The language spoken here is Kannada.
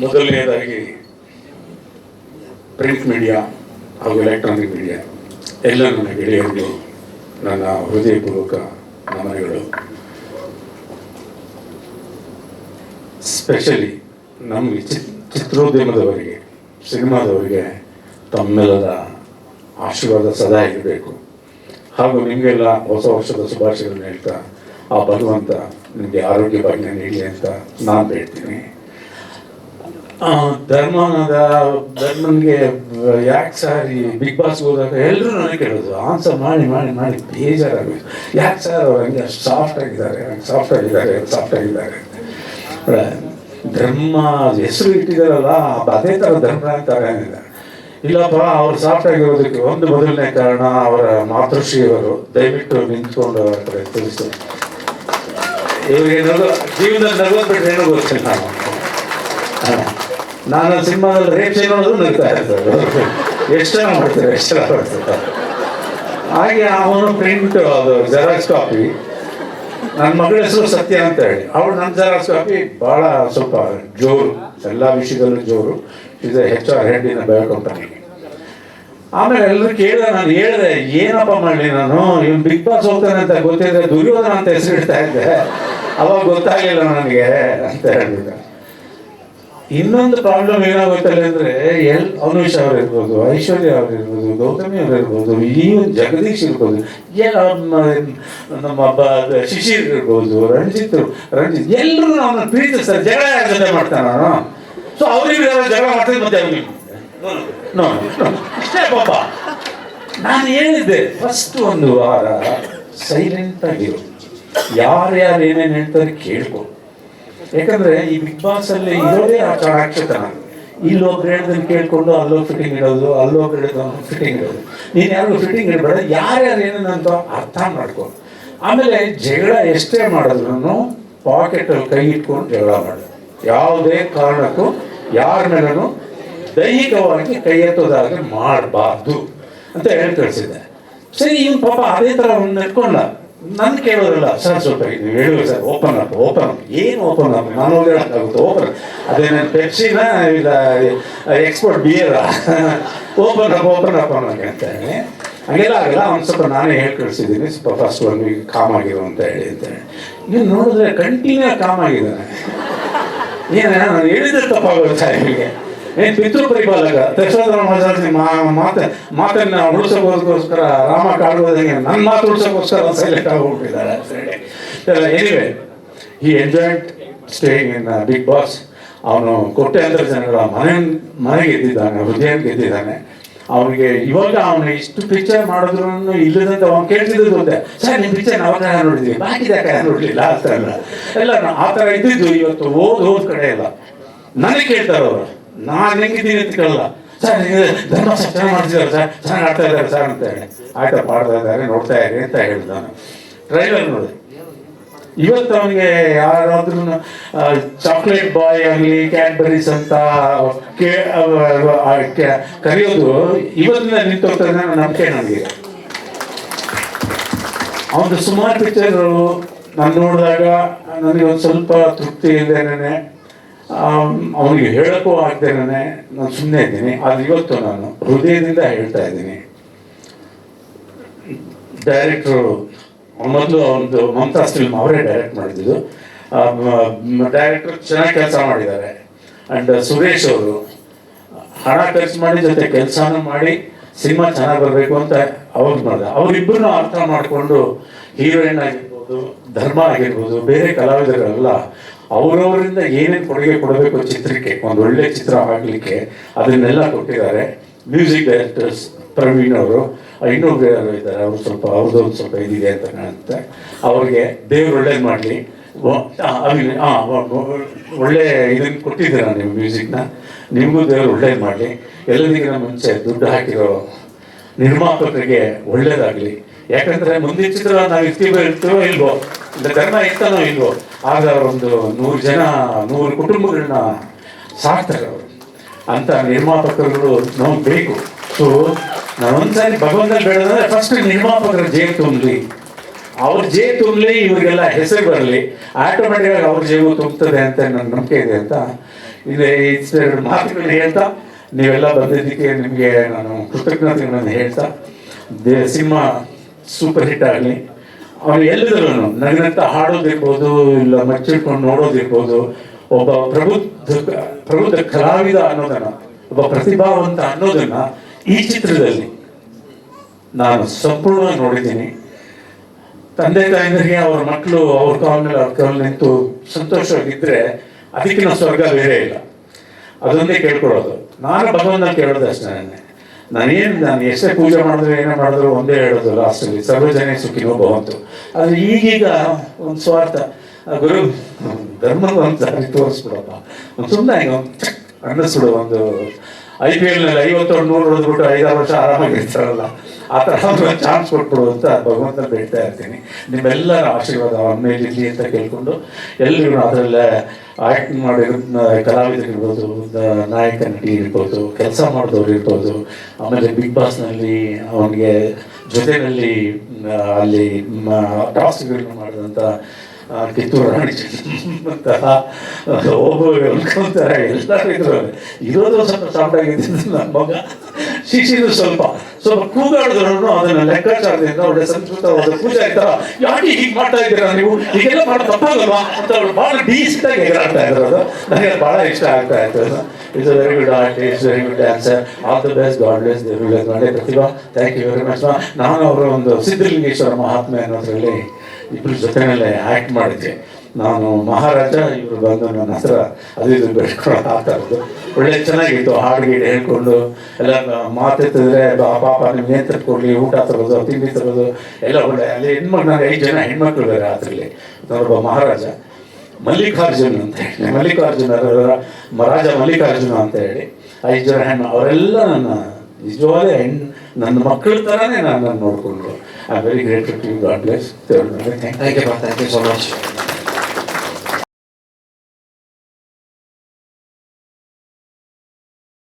ಮೊದಲನೇದಾಗಿ ಪ್ರಿಂಟ್ ಮೀಡಿಯಾ ಹಾಗೂ ಎಲೆಕ್ಟ್ರಾನಿಕ್ ಮೀಡಿಯಾ ಎಲ್ಲ ನನ್ನ ಗೆಳೆಯರಿಗೆ ನನ್ನ ಹೃದಯಪೂರ್ವಕ ನಮನಗಳು. ಸ್ಪೆಷಲಿ ನಮಗೆ ಚಿತ್ ಚಿತ್ರೋದ್ಯಮದವರಿಗೆ ಸಿನಿಮಾದವರಿಗೆ ತಮ್ಮೆಲ್ಲದ ಆಶೀರ್ವಾದ ಸದಾ ಇರಬೇಕು. ಹಾಗೂ ನಿಮಗೆಲ್ಲ ಹೊಸ ವರ್ಷದ ಶುಭಾಶಯಗಳನ್ನು ಹೇಳ್ತಾ ಆ ಭಗವಂತ ನಿಮಗೆ ಆರೋಗ್ಯ ಭಾಗ್ಯ ನೀಡಲಿ ಅಂತ ನಾನು ಆ, ಧರ್ಮನದ ಧರ್ಮನ್ಗೆ ಯಾಕೆ ಸರ್ ಈ ಬಿಗ್ ಬಾಸ್ ಹೋದಾಗ ಎಲ್ಲರೂ ನನಗೆ ಕೇಳೋದು ಆನ್ಸರ್ ಮಾಡಿ ಮಾಡಿ ಮಾಡಿ ಬೇಜಾರಾಗೋದು ಯಾಕೆ ಸರ್ ಅವ್ರು ಹಂಗೆ ಸಾಫ್ಟ್ ಆಗಿದ್ದಾರೆ ಸಾಫ್ಟ್ ಆಗಿದ್ದಾರೆ ಸಾಫ್ಟ್ ಆಗಿದ್ದಾರೆ ಧರ್ಮ ಹೆಸರು ಇಟ್ಟಿದಾರಲ್ಲ ಅದೇ ಥರ ಧರ್ಮ ಅಂತಾರೆ ಇಲ್ಲಪ್ಪ, ಅವ್ರು ಸಾಫ್ಟ್ ಆಗಿರೋದಕ್ಕೆ ಒಂದು ಮೊದಲನೇ ಕಾರಣ ಅವರ ಮಾತೃಶ್ರೀಯವರು. ದಯವಿಟ್ಟು ನಿಂತ್ಕೊಂಡು ಅವರ ಕಡೆ ತಿಳಿಸಿ. ಇವ್ರಿಗೆ ಜೀವನದಲ್ಲಿ ನಗೋದು ಬಿಟ್ರೆ ಏನೂ ಗೊತ್ತಿಲ್ಲ. ನಾವು. ನಾನು ಸಿನಿಮಾದಲ್ಲಿ ರೇಪ್ ಸೀನ್ ನೋಡಿದ್ರು ನಗ್ತಾ ಇರ್ತಾರೆ ಎಷ್ಟು ಜನ ಮಾಡ್ತಾರೆ ಎಷ್ಟು ಜನ ಮಾಡ್ತಾರೆ. ಹಾಗೆ ಅವನು ಪ್ರಿಂಟ್ ಅದು ಜೆರಾಕ್ಸ್ ಕಾಪಿ ನನ್ನ ಮಗಳ ಹೆಸರು ಸತ್ಯ ಅಂತ ಹೇಳಿ. ಅವಳು ನನ್ನ ಜೆರಾಕ್ಸ್ ಕಾಪಿ ಭಾಳ ಸ್ವಲ್ಪ ಜೋರು, ಎಲ್ಲ ವಿಷಯದಲ್ಲೂ ಜೋರು. ಇದು ಹೆಚ್ಚು ಹೆಂಡಿನ ಹೆಡ್ ಕಂಪನಿಗೆ ಆಮೇಲೆ ಎಲ್ಲರೂ ಕೇಳಿದ ನಾನು, ಹೇಳಿದೆ, ಏನಪ್ಪ ಮಾಡಲಿ ನಾನು? ಇವ್ನು ಬಿಗ್ ಬಾಸ್ ಹೋಗ್ತಾನೆ ಅಂತ ಗೊತ್ತಿದ್ರೆ ದುರ್ಯೋಧನ ಅಂತ ಹೆಸರು ಇಡ್ತಾ ಇದ್ದೆ. ಅವಾಗ ಗೊತ್ತಾಗಲಿಲ್ಲ ನನಗೆ, ಅಂತ ಹೇಳಿದೆ. ಇನ್ನೊಂದು ಪ್ರಾಬ್ಲಮ್ ಏನಾಗುತ್ತಲ್ಲ ಅಂದ್ರೆ, ಎಲ್ ಅನುಷ್ ಅವ್ರು ಇರ್ಬೋದು ಐಶ್ವರ್ಯ ಅವ್ರು ಇರ್ಬೋದು ಗೌತಮಿ ಅವ್ರು ಇರ್ಬೋದು ಜಗದೀಶ್ ಇರ್ಬೋದು ಎಲ್ಲ ನಮ್ಮ- ಶಿಶಿರ್ ಇರ್ಬೋದು, ರಂಜಿತ್ ರಂಜಿತ್ ಎಲ್ಲರೂ ಅವನ ಪ್ರೀತಿಸ್ತಾರೆ, ಜಗಳ ಜಗ ಜೊತೆ ಮಾಡ್ತಾನ ಸೊ ಅವ್ರಿಗೆ ಜಗಳ ಮಾಡ್ತಾರೆ ಮತ್ತೆ ಅವ್ರಿಗೆ ನೋ ಇಷ್ಟೇ ಪಾಪ. ನಾನು ಏನಿದ್ದೆ ಫಸ್ಟ್ ಒಂದು ವಾರ ಸೈಲೆಂಟ್ ಆಗಿರು ಯಾರ್ಯಾರು ಏನೇನು ಹೇಳ್ತಾರೆ ಕೇಳ್ಕೊ. ಯಾಕಂದ್ರೆ ಈ ಬಿಗ್ ಬಾಸ್ ಅಲ್ಲಿ ಇರೋದೇ ಆ ಚಾಣಾಕ್ಷತನ ಇಲ್ಲೊಬ್ರು ಹೇಳಿದ್ರೆ ಕೇಳ್ಕೊಂಡು ಅಲ್ಲೋ ಫಿಟ್ಟಿಂಗ್ ಇಡೋದು ಅಲ್ಲೊಬ್ರು ಹಿಡಿದು ಫಿಟ್ಟಿಂಗ್ ಇಡೋದು. ನೀನು ಯಾರಿಗೂ ಫಿಟ್ಟಿಂಗ್ ಇಡಬೇಡ ಯಾರ್ಯಾರು ಏನಂತ ಅರ್ಥ ಮಾಡ್ಕೊ. ಆಮೇಲೆ ಜಗಳ ಎಷ್ಟೇ ಮಾಡಿದ್ರು ಪಾಕೆಟಲ್ಲಿ ಕೈ ಇಟ್ಕೊಂಡು ಜಗಳ ಮಾಡೋದು ಯಾವುದೇ ಕಾರಣಕ್ಕೂ ಯಾರ ಮೇಲೂ ದೈಹಿಕವಾಗಿ ಕೈ ಎತ್ತೋದಾದ್ರೆ ಮಾಡಬಾರ್ದು ಅಂತ ಹೇಳಿ ಕಳಿಸಿದ್ದೆ ಸರಿ ಇವನು ಪಾಪ ಅದೇ ಥರ ಒಂದು ನಡ್ಕೊಂಡ ನನ್ ಕೇಳೋದಿಲ್ಲ. ಸರ್, ಸ್ವಲ್ಪ ಹೇಳುವ sir open up open up ಏನು ಓಪನ್ ಅಪ್ ನಾನು ಹೇಳೋಕ್ಕಾಗುತ್ತೆ ಓಪನ್ ಅದೇನು ಪೆಪ್ಸಿನ ಇಲ್ಲ ಎಕ್ಸ್ಪೋರ್ಟ್ ಬಿಯರ ಓಪನ್ ಅಪ್ ಓಪನ್ ಅಪ್ ಅನ್ನೋಕೆ ಅಂತ ಹೇಳಿ ಹಂಗೆಲ್ಲ ಆಗಲ್ಲ ಅವ್ನು ಸ್ವಲ್ಪ ನಾನೇ ಹೇಳಿ ಕಳಿಸಿದ್ದೀನಿ. ಸ್ವಲ್ಪ ಫಸ್ಟ್ ಒನ್ ವೀಕ್ ಕಾಮ್ ಆಗಿರೋ ಅಂತ ಹೇಳಿ ಅಂತ ಹೇಳಿ. ನೋಡಿದ್ರೆ ಕಂಟಿನ್ಯೂ ಕಾಮ್ ಆಗಿದ್ದಾನೆ. ಏನ, ನಾನು ಹೇಳಿದ್ರೆ ತಪ್ಪಾಗುತ್ತೆ ಇವರಿಗೆ ಏನ್ ಪಿತೃ ಪರಿಪಾಲಕ ದಕ್ಷಿಣ ಮಹಾರಾಜ್ ಮಾತೆ ಮಾತನ್ನ ಉಳಿಸಬಹುದಕ್ಕೋಸ್ಕರ ರಾಮ ಕಾಡುವುದಂಗೆ ನನ್ನ ಮಾತು ಉಳಿಸೋಕ್ಕೋಸ್ಕರ ಸೆಲೆಕ್ಟ್ ಆಗಿಬಿಟ್ಟಿದ್ದಾರೆ ಎನಿವೆ ಈ enjoyed staying in Big Boss ಅವನು ಅಂತ ಜನಗಳ ಮನೆ ಮನೆ ಗೆದ್ದಿದ್ದಾನೆ ಹೃದಯ ಗೆದ್ದಿದ್ದಾನೆ ಅವನಿಗೆ ಇವಾಗ ಅವನು ಇಷ್ಟು ಪಿಕ್ಚರ್ ಮಾಡಿದ್ರು ಇಲ್ಲದಂತ ಅವ್ನು ಕೇಳ್ತಿದ್ದು ಗೊತ್ತೆ ಸರ್ ನಿಮ್ಮ ಪಿಕ್ಚರ್ ನಾವು ಕಡೆ ನೋಡಿದ್ವಿ. ಬಾಕಿ ಜಾಗ ನೋಡ್ಲಿಲ್ಲ ಆ ಥರ ಎಲ್ಲ. ಎಲ್ಲ ನಾ- ಆ ಥರ ಇದ್ದಿದ್ದು ಇವತ್ತು ಓದ್ ಹೋದ್ ಕಡೆ ಇಲ್ಲ ನನಗೆ ಕೇಳ್ತಾರೆ ಅವರು. ನಾನು ಹೆಂಗಿದ್ದೀನಿ ಅಂತ ಕೇಳಲ್ಲ. ಸರ್ ಧರ್ಮ ಶಿಕ್ಷಣ ಮಾಡ್ತಿದ್ದಾರೆ ಸರ್, ಚೆನ್ನಾಗಿ ಆಡ್ತಾ ಇದ್ದಾರೆ ಸರ್ ಅಂತ ಹೇಳಿ. ಆಯ್ತಾ ಪಾಡ್ತಾ ಇದ್ದಾರೆ ನೋಡ್ತಾ ಇರಿ ಅಂತ ಹೇಳಿದ ನಾನು. ಟ್ರೈಲರ್ ನೋಡಿ. ಇವತ್ತು ಅವನಿಗೆ ಯಾರಾದ್ರೂ ಚಾಕ್ಲೇಟ್ ಬಾಯ್ ಆಗಲಿ ಕ್ಯಾಡ್ಬರೀಸ್ ಅಂತ ಕರೆಯೋದು ಇವತ್ತಿನ ನಿಂತೋಗ್ತಾರೆ ನಂಬಿಕೆ ನನಗೆ. ಅವನು ಸುಮಾರು ಪಿಕ್ಚರ್ಗಳು ನಾನು ನೋಡಿದಾಗ ನನಗೆ ಒಂದು ಸ್ವಲ್ಪ ತೃಪ್ತಿ ಇಲ್ಲದೇನೆ ಅವನಿಗೆ ಹೇಳಕ್ಕೂ ಆಗ್ದೇನೆ ನಾನು ಸುಮ್ಮನೆ ಇದ್ದೀನಿ. ಅದು ಇವತ್ತು ನಾನು ಹೃದಯದಿಂದ ಹೇಳ್ತಾ ಇದ್ದೀನಿ. ಡೈರೆಕ್ಟ್ರು ಮೊದಲು ಒಂದು ಮಮತಾಸ್ ಫಿಲ್ಮ್ ಅವರೇ ಡೈರೆಕ್ಟ್ ಮಾಡಿದ್ದು. ಡೈರೆಕ್ಟರ್ ಚೆನ್ನಾಗಿ ಕೆಲಸ ಮಾಡಿದ್ದಾರೆ. ಅಂಡ್ ಸುರೇಶ್ ಅವರು, ಹಣ ಖರ್ಚು ಮಾಡಿ ಜೊತೆ ಕೆಲಸನೂ ಮಾಡಿ ಸಿನಿಮಾ ಚೆನ್ನಾಗಿ ಬರಬೇಕು ಅಂತ ಅವಾಗ ಮಾಡಿದೆ ಅವರಿಬ್ಬರನ್ನೂ ಅರ್ಥ ಮಾಡಿಕೊಂಡು ಹೀರೋಯಿನ್ ಆಗಿರ್ಬೋದು, ಧರ್ಮ ಆಗಿರ್ಬೋದು, ಬೇರೆ ಕಲಾವಿದರೆಲ್ಲ ಅವರವರಿಂದ ಏನೇನು ಕೊಡುಗೆ ಕೊಡಬೇಕು ಚಿತ್ರಕ್ಕೆ, ಒಂದು ಒಳ್ಳೆ ಚಿತ್ರ ಆಗಲಿಕ್ಕೆ ಅದನ್ನೆಲ್ಲ ಕೊಟ್ಟಿದ್ದಾರೆ. ಮ್ಯೂಸಿಕ್ ಡೈರೆಕ್ಟರ್ಸ್ ಪ್ರವೀಣ್ ಅವರು ಇನ್ನೊಬ್ರು ಯಾರು ಇದ್ದಾರೆ, ಅವರು ಸ್ವಲ್ಪ, ಅವ್ರದ್ದು ಒಂದು ಸ್ವಲ್ಪ ಇದಿದೆ ಅಂತ ಕಾಣುತ್ತೆ. ಅವ್ರಿಗೆ ದೇವ್ರು ಒಳ್ಳೇದು ಮಾಡಲಿ. ಒಳ್ಳೆ ಇದನ್ನು ಕೊಟ್ಟಿದ್ದೀರಾ ನಿಮ್ಮ ಮ್ಯೂಸಿಕ್ನ ನಿಮಗೂ ದೇವ್ರು ಒಳ್ಳೇದು ಮಾಡಲಿ. ಎಲ್ಲದಿಗಿನ ಮುಂಚೆ ದುಡ್ಡು ಹಾಕಿರೋ ನಿರ್ಮಾಪಕರಿಗೆ ಒಳ್ಳೇದಾಗಲಿ. ಯಾಕಂದ್ರೆ ಮುಂದಿನ ಚಿತ್ರ ನಾವು ಇರ್ತೀವೋ ಇರ್ತೀವೋ ಇಲ್ವೋ ಅಂದ್ರೆ ಕರ್ಮ ಇರ್ತಾನೋ ಇಲ್ವೋ, ಆಗ ಅವರೊಂದು ನೂರು ಜನ, ನೂರು ಕುಟುಂಬಗಳನ್ನ ಸಾಕ್ತಾರೆ ಅವರು. ಅಂತ ನಿರ್ಮಾಪಕರುಗಳು ನಮ್ಗೆ ಬೇಕು ಸೊ ನಾನು ಒಂದ್ಸಾರಿ ಭಗವಂತನ ಬೇಡದಂದ್ರೆ ಫಸ್ಟ್ ನಿರ್ಮಾಪಕರ ಜೇಬು ತುಂಬಲಿ. ಅವ್ರ ಜೇ ತುಂಬಲಿ, ಇವ್ರಿಗೆಲ್ಲ ಹೆಸರು ಬರಲಿ. ಆಟೋಮೆಟಿಕ್ ಆಗಿ ಅವ್ರ ಜೇಬು ತುಂಬುತ್ತದೆ ಅಂತ ನನ್ನ ನಂಬಿಕೆ ಇದೆ ಅಂತ. ಇದೆ ಇಷ್ಟೆರಡು ಮಾತುಗಳನ್ನ ಹೇಳ್ತಾ, ನೀವೆಲ್ಲ ಬಂದಿದ್ದಕ್ಕೆ ನಿಮಗೆ ನಾನು ಕೃತಜ್ಞತೆಗಳನ್ನು ಹೇಳ್ತಾ, ದೇ ಸಿನಿಮಾ ಸೂಪರ್ ಹಿಟ್ ಆಗಲಿ. ಅವನು ಎಲ್ಲಿದ್ರು ನನಗಂತ ಹಾಡೋದಿರ್ಬೋದು, ಇಲ್ಲ ಮಚ್ಚಿಟ್ಕೊಂಡು ನೋಡೋದಿರ್ಬೋದು, ಒಬ್ಬ ಪ್ರಬುದ್ಧ ಪ್ರಬುದ್ಧ ಕಲಾವಿದ ಅನ್ನೋದನ್ನ, ಒಬ್ಬ ಪ್ರತಿಭಾವಂತ ಅನ್ನೋದನ್ನ ಈ ಚಿತ್ರದಲ್ಲಿ ನಾನು ಸಂಪೂರ್ಣ ನೋಡಿದ್ದೀನಿ. ತಂದೆ ತಾಯಂದಿರಿಗೆ ಅವ್ರ ಮಕ್ಕಳು ಅವ್ರ ಕಾಲ ಮೇಲೆ ಅವ್ರ ಕಾಲ ನಿಂತು ಸಂತೋಷವಾಗಿದ್ರೆ ಅದಕ್ಕಿಂತ ಸ್ವರ್ಗ ಬೇರೆ ಇಲ್ಲ. ಅದೊಂದೇ ಕೇಳ್ಕೊಳ್ಳೋದು. ನಾನು ಭಗವಂತ ಕೇಳೋದು ಅಷ್ಟೇ. ನಾನೇನು ನಾನು ಎಷ್ಟೇ ಪೂಜೆ ಮಾಡಿದ್ರು ಏನೇ ಮಾಡಿದ್ರು ಒಂದೇ ಹೇಳೋದು ಲಾಸ್ಟಲ್ಲಿ ಸರ್ವಜನೆ ಸುಖಿನೋ ಭವಂತು. ಆದರೆ ಈಗೀಗ ಒಂದು ಸ್ವಾರ್ಥ. ಗುರು ಧರ್ಮದ ಒಂದು ದಾರಿ ತೋರಿಸ್ಬಿಡಪ್ಪ. ಒಂದು ಸುಮ್ಮನೆ ಅನ್ನಿಸ್ಬಿಡು ಒಂದು ಐ ಪಿ ಎಲ್ನಲ್ಲಿ ಐವತ್ತು ನೂರು ಹೊಡೆದ್ಬಿಟ್ಟು ಐದಾರು ವರ್ಷ ಆರಾಮಾಗಿರ್ತಾರಲ್ಲ ಆ ಥರ ಒಂದು ಚಾನ್ಸ್ ಕೊಟ್ಬಿಡು ಅಂತ ಭಗವಂತ ಬೇಡ್ತಾ ಇರ್ತೀನಿ. ನಿಮ್ಮೆಲ್ಲರ ಆಶೀರ್ವಾದ ಅವನ ಮೇಲೆ ಇರಲಿ ಅಂತ ಕೇಳ್ಕೊಂಡು ಎಲ್ಲರೂ ಅದರಲ್ಲೇ ಆ್ಯಕ್ಟಿಂಗ್ ಮಾಡಿರೋ ಕಲಾವಿದರಿರ್ಬೋದು ನಾಯಕ ನಟಿ ಇರ್ಬೋದು, ಕೆಲಸ ಮಾಡಿದವ್ರು ಇರ್ಬೋದು, ಆಮೇಲೆ ಬಿಗ್ ಬಾಸ್ನಲ್ಲಿ ಅವನಿಗೆ ಜೊತೆಯಲ್ಲಿ ಅಲ್ಲಿ ಟಾಸ್ಕ್ಗಳನ್ನು ಮಾಡಿದಂಥ ಕಿತ್ತೂರು ರಾಣಿ ಚೆನ್ನಮ್ಮಂತಹ ಒಬ್ಬರು ಅನ್ಕೊಂತಾರೆ ಎಲ್ಲರೂ ಇದ್ರು ಇರೋದು ಸ್ವಲ್ಪ ಸಾಂಬಾಗಿದ್ದು ನನ್ನ ಮಗ ಶಿಕ್ಷಿದು ಸ್ವಲ್ಪ ಸ್ವಲ್ಪ ಕೂಗಾಡಿದ್ರು ಅದನ್ನ ಲೆಕ್ಕಾಚಾರದಿಂದ ಒಳ್ಳೆ ಸಂಸ್ಕೃತವಾದ ಪೂಜೆ ಆಯ್ತಾ ಯಾಕೆ ಹೀಗೆ ಮಾಡ್ತಾ ಇದ್ದೀರಾ ನೀವು? ಹೀಗೆಲ್ಲ ಮಾಡೋದು ತಪ್ಪಾಗಲ್ವಾ? ಅಂತ ಅವ್ರು ಭಾಳ ಡೀಸೆಂಟ್ ಆಗಿ ಎಗರಾಡ್ತಾ ಇದ್ರು ನನಗೆ ಬಹಳ ಇಷ್ಟ ಆಗ್ತಾ ಇತ್ತು it's very good artist very good dancer all the best God bless ದೇವರು ಮಾಡಿ ಪ್ರತಿಭಾ. ಥ್ಯಾಂಕ್ ಯು ವೆರಿ ಮಚ್ ನಾನು ಅವರ ಒಂದು ಸಿದ್ಧಲಿಂಗೇಶ್ವರ ಮಹಾತ್ಮೆ ಅನ್ನೋದ್ರಲ್ಲಿ ಇಬ್ಬರ ಜೊತೆನಲ್ಲೇ ಆ್ಯಕ್ಟ್ ಮಾಡಿದ್ದೆ ನಾನು ಮಹಾರಾಜ ಇವರು ಬಂದು ನನ್ನ ಹತ್ರ ಅದು ಇದು ಬೆಳೆಸ್ಕೊಂಡು ಇರೋದು ಒಳ್ಳೆ ಚೆನ್ನಾಗಿತ್ತು. ಹಾಡು ಗೀಡು ಹೇಳ್ಕೊಂಡು ಎಲ್ಲ ಮಾತೆತ್ತಿದ್ರೆ ಪಾಪ ನಿಮ್ಮ ಏನು ಕೊಡಲಿ, ಊಟ ತರೋದು ತಿಂಡಿ ತರೋದು ಎಲ್ಲ ಒಳ್ಳೆ. ಅಲ್ಲಿ ಹೆಣ್ಮಕ್ಳು ನಾನು ಐದು ಜನ ಹೆಣ್ಮಕ್ಳು ಬೇರೆ ಅದರಲ್ಲಿ ನಾನೊಬ್ಬ ಮಹಾರಾಜ. ಮಲ್ಲಿಕಾರ್ಜುನ ಅಂತ ಹೇಳಿ. ಮಲ್ಲಿಕಾರ್ಜುನ ರಾಜ ಮಲ್ಲಿಕಾರ್ಜುನ ಅಂತ ಹೇಳಿ. ಐದು ಜನ ಹೆಣ್ಣು. ಅವರೆಲ್ಲ ನನ್ನ ನಿಜವಾದ ಹೆಣ್ಣು ನನ್ನ ಮಕ್ಕಳ ಥರನೇ ನಾನು ನೋಡಿಕೊಂಡ್ರು I'm very grateful to you. God bless. Thank you, Thank you, so much.